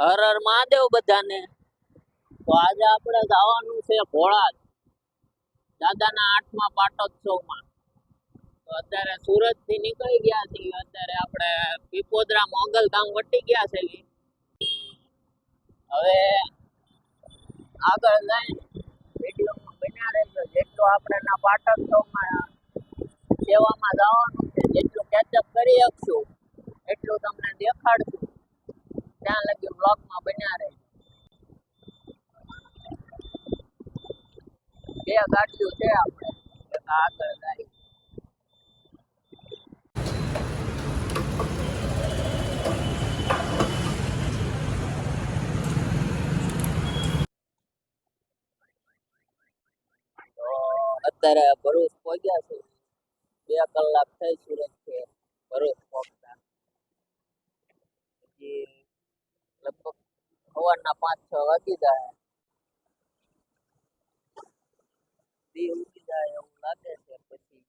હર હર મહાદેવ બધાને. તો આજે આપણે જવાનું છે ભોળાજ. દાદાના આઠમા પાટોત્સવમાં. તો અત્યારે સુરતથી નીકળી ગયા છીએ. અત્યારે આપણે પીપોદરા મોગલ ગામ વટી ગયા છે હવે આગળ જઈને વિડીયોમાં બન્યા રહેજો. જેટલું આપણે ના પાટોત્સવમાં સેવામાં જવાનું છે, જેટલું કેચઅપ કરી શકશું, એટલું તમને દેખાડશું. ત્યાં લગી બ્લોગમાં બન્યા રહે. બે ગાડીઓ છે આપણે. આગળ જાય. અત્યારે ભરૂચ પહોંચ્યા છે. બે કલાક થઈ સુરત છે. ભરૂચ પહોંચતા. હજી લગભગ સવારના પાંચ છ વાગી જાય. દી ઉગી જાય એવું લાગે છે, પછી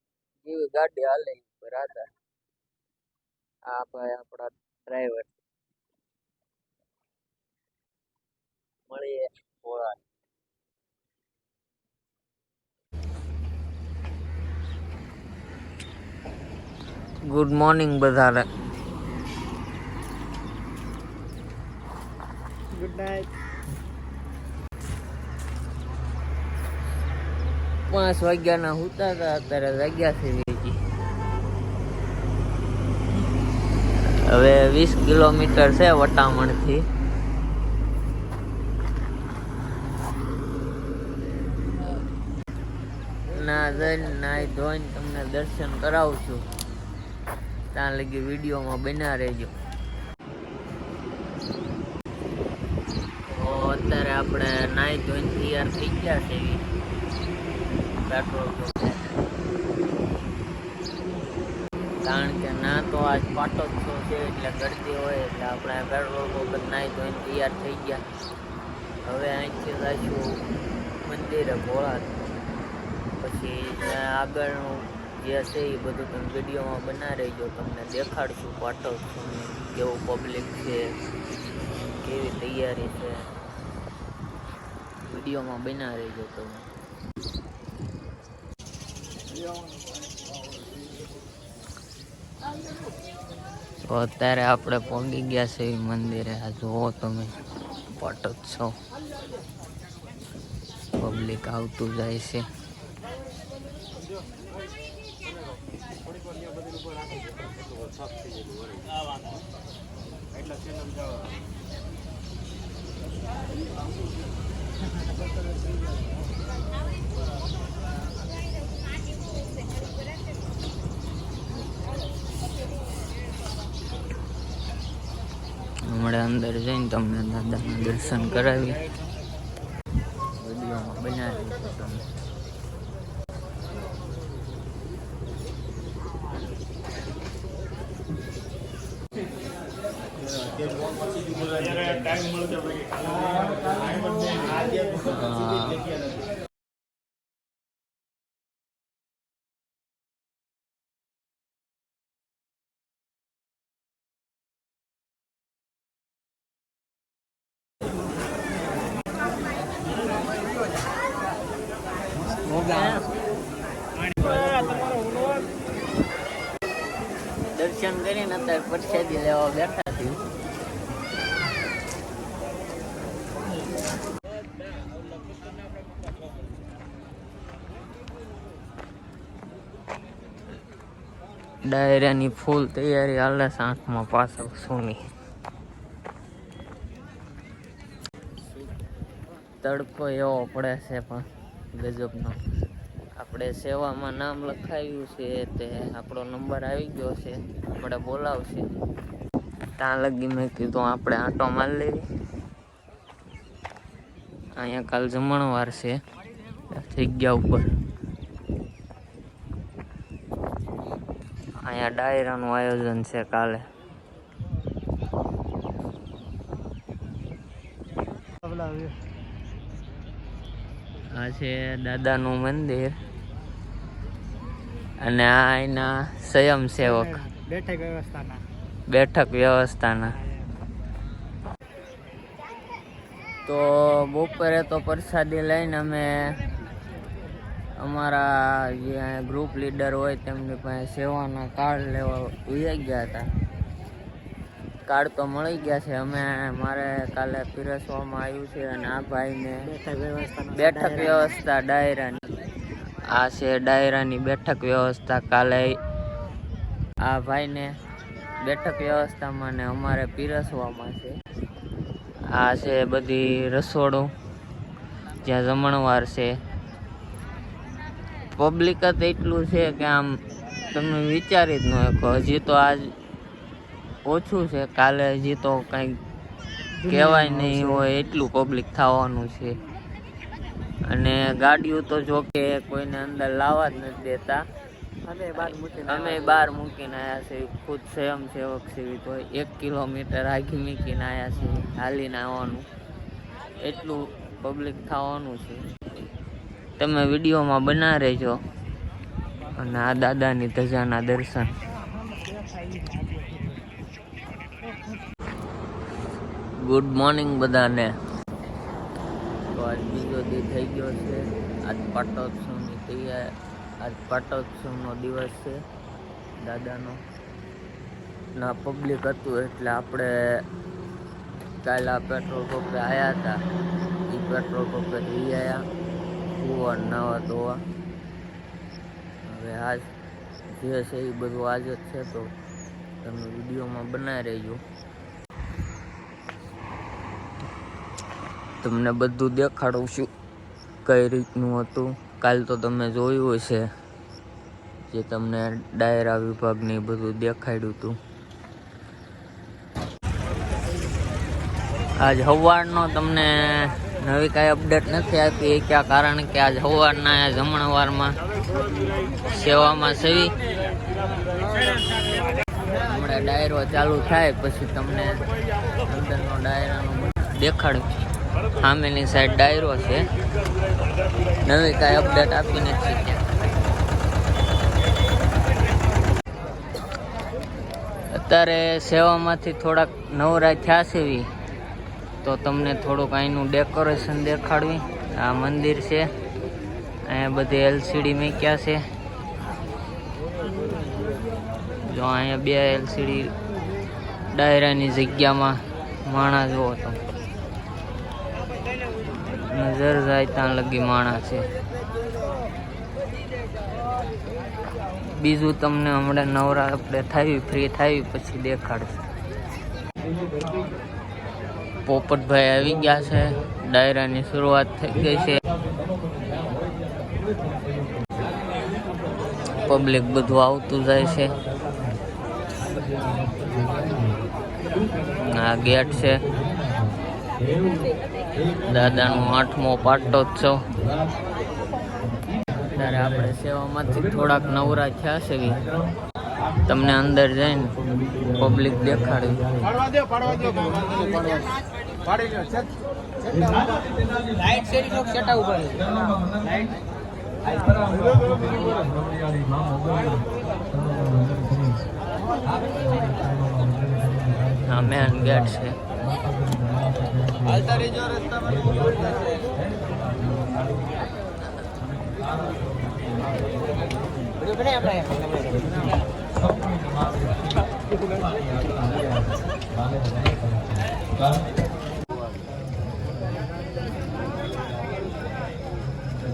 જેવી ગાડી હાલે ઉપર આધાર આ ભાઈ, આપણા ડ્રાઈવર મળીએ ભોળા ગુડ મોર્નિંગ બધાને. નાઇટ પાંચ વાગ્યાના હુતા હતા, અત્યારે જાગ્યા છે વેચી. હવે વીસ કિલોમીટર છે વટામણથી. ના જઈને નાઈ ધોઈને તમને દર્શન કરાવું છું. ત્યાં લગી વિડીયોમાં બના રહેજો તો અત્યારે આપણે નાઈ ધોઈને તૈયાર થઈ ગયા છે પેટ્રોલ કારણ કે ના તો આજ પાટોત્સવ છે, એટલે ગળતી હોય, એટલે આપણે પેટ્રોલ પંપ નાઈ ધોઈને તૈયાર થઈ ગયા. હવે અહીંથી જઈશું મંદિરે ભોળા પછી આગળનું જે છે એ બધું તમે વિડીયોમાં બના રહેજો તમને દેખાડશું પાટો કેવું પબ્લિક છે, કેવી તૈયારી છે. વિડીયોમાં બના રહેજો તમે. તો અત્યારે આપણે પહોંચી ગયા છે મંદિરે. આ જુઓ તમે છો. પબ્લિક આવતું જાય છે. હમણાં અંદર જઈને તમને દાદાના દર્શન કરાવી વિડીયોમાં બનાવી છે તમે દર્શન કરીને અત્યારે પરસાદી લેવા બેઠા છીએ. ડાયરાની ફૂલ તૈયારી હાલે આંખમાં પાછળ સોની. તડકો એવો પડે છે પણ ગજબનો. આપણે સેવામાં નામ લખાવ્યું છે તે આપણો નંબર આવી ગયો છે. આપણે બોલાવશે. ત્યાં લગી મેં કીધું આપણે આંટો મારી લેવી. અહીંયા કાલ જમણવાર છે. જગ્યા ઉપર. અહીંયા ડાયરાનું આયોજન છે કાલે. આ છે દાદાનું મંદિર. અને આ એના સ્વયંસેવક બેઠક વ્યવસ્થાના. બેઠક વ્યવસ્થાના. તો બપોરે તો પ્રસાદી લઈને અમે અમારા જે ગ્રુપ લીડર હોય તેમની પાસે સેવાના કાર્ડ લેવા ઉઈ ગયા હતા. કાર્ડ તો મળી ગયા છે. અમે મારે કાલે પીરસવામાં આવ્યું છે અને આ ભાઈને બેઠક વ્યવસ્થા ડાયરાની. આ છે ડાયરાની બેઠક વ્યવસ્થા કાલે. આ ભાઈને બેઠક વ્યવસ્થામાં ને અમારે પીરસવામાં છે. આ છે બધી રસોડું. જ્યાં જમણવાર છે. પબ્લિક જ એટલું છે કે આમ તમે વિચારી જ ન શકો. હજી તો આજ ઓછું છે. કાલે હજી તો કંઈક કહેવાય નહીં હોય એટલું પબ્લિક થવાનું છે. અને ગાડીઓ તો જો કે કોઈને અંદર લાવવા જ નથી દેતા. અમે બહાર મૂકીને આવ્યા છે ખુદ સ્વયંસેવક સેવી તો એક કિલોમીટર આગી મૂકીને આવ્યા છે હાલીને આવવાનું. એટલું પબ્લિક થવાનું છે. તમે વિડીયોમાં બના રહેજો અને આ દાદાની ધજાના દર્શન. ગુડ મોર્નિંગ બધાને. તો આજ બીજો દી થઈ ગયો છે. આજ પાટોત્સવની તૈયાર, આજ પાટોત્સવનો દિવસ છે દાદાનો. ના પબ્લિક હતું એટલે આપણે કાલે આ પેટ્રોલ પંપે આવ્યા હતા. એ પેટ્રોલ પંપે જઈ આવ્યા કુવા નવા ધોવા. હવે આજ જે છે એ બધું આજ જ છે, તો તમે વિડીયોમાં બનાવી રહેજો. તમને બધું દેખાડું છું કઈ રીતનું હતું. કાલ તો તમે જોયું હશે જે તમને ડાયરા વિભાગને બધું દેખાડ્યું હતું. આજ સવારનો તમને નવી કાંઈ અપડેટ નથી આપી. ક્યાં કારણ કે આજ સવારના જમણવારમાં સેવામાં સેવી. હમણાં ડાયરો ચાલુ થાય, પછી તમને અંદરનો ડાયરાનો દેખાડું. સામેની સાઈડ ડાયરો છે. નવી કાંઈ અપડેટ આપી નથી ત્યાં અત્યારે સેવામાંથી થોડાક નવરા થયા એવી તો તમને થોડુંક અહીંનું ડેકોરેશન દેખાડવી. આ મંદિર છે. અહીંયા બધી એલસીડી મૂક્યા છે. જો અહીંયા બે એલસીડી ડાયરાની જગ્યામાં માણા જુઓ તો. નજર જાય ત્યાં લગી માણા છે. બીજું તમને હમણાં નવરા આપણે થાવી ફ્રી થાવી પછી દેખાડશે. પોપટભાઈ આવી ગયા છે. ડાયરાની શરૂઆત થઈ ગઈ છે. પબ્લિક બધું આવતું જાય છે. આ ગેટ છે. દાદાનો આઠમો પાટોત્સવ. ત્યારે આપણે સેવામાંથી થોડાક નવરા થયા છે. તમને અંદર જઈને પબ્લિક દેખાડી. આ મેન ગેટ છે. હાલતા રહેજો રસ્તામાં આપણે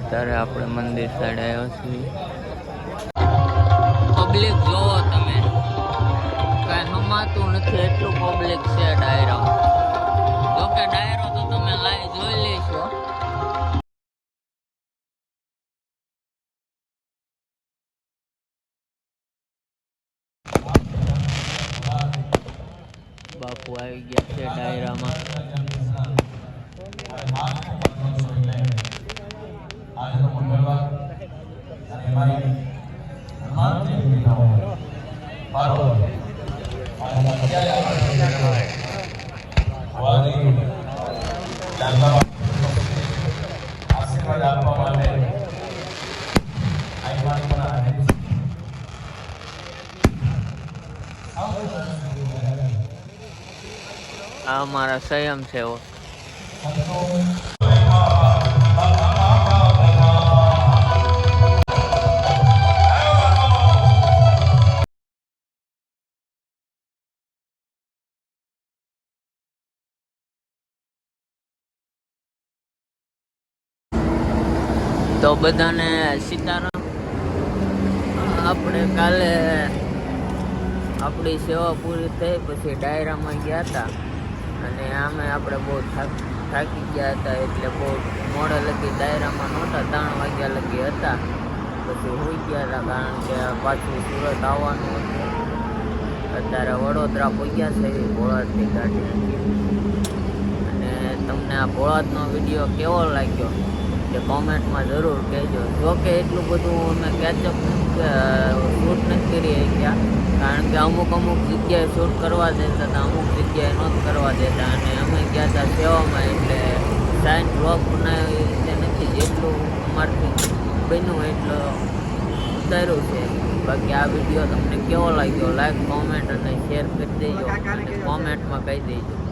ત્યારે આપણે મંદિર સાઈડ આવ્યા છીએ. પબ્લિક જોવો તમે. કાંઈ હમાતું નથી. છે ડાયરામાં આશીર્વાદ આપવા માટે આગેવાન પણ આવે છે. આ અમારા સંયમ છે તો બધાને સીતારામ. આપણે કાલે આપણી સેવા પૂરી થઈ, પછી ડાયરામાં ગયા હતા. અને આમે આપણે બહુ થાક ગયા હતા એટલે બહુ મોડા લગી ડાયરામાં નહોતા, ત્રણ વાગ્યા લગી હતા. પછી હોઈ ગયા હતા કારણ કે પાછું સુરત આવવાનું હતું. અત્યારે વડોદરા પહોંચ્યા છે ભોળાદની ગાડી અને તમને આ ભોળાદનો વીડિયો કેવો લાગ્યો? તે કોમેન્ટમાં જરૂર કહેજો. જો કે એટલું બધું અમે કેચઅપ શૂટ નથી કરી શક્યા કારણ કે અમુક અમુક જગ્યાએ શૂટ કરવા દેતા હતા, અમુક જગ્યાએ નહોત કરવા દેતા અને અમે ગયા હતા સેવામાં એટલે સાઈન બ્લોક બનાવ્યો એ રીતે નથી જેટલું અમારથી બન્યું એટલું ઉતાર્યું છે. બાકી આ વીડિયો તમને કેવો લાગ્યો? લાઈક કોમેન્ટ અને શેર કરી દેજો અને કોમેન્ટમાં કહી દેજો.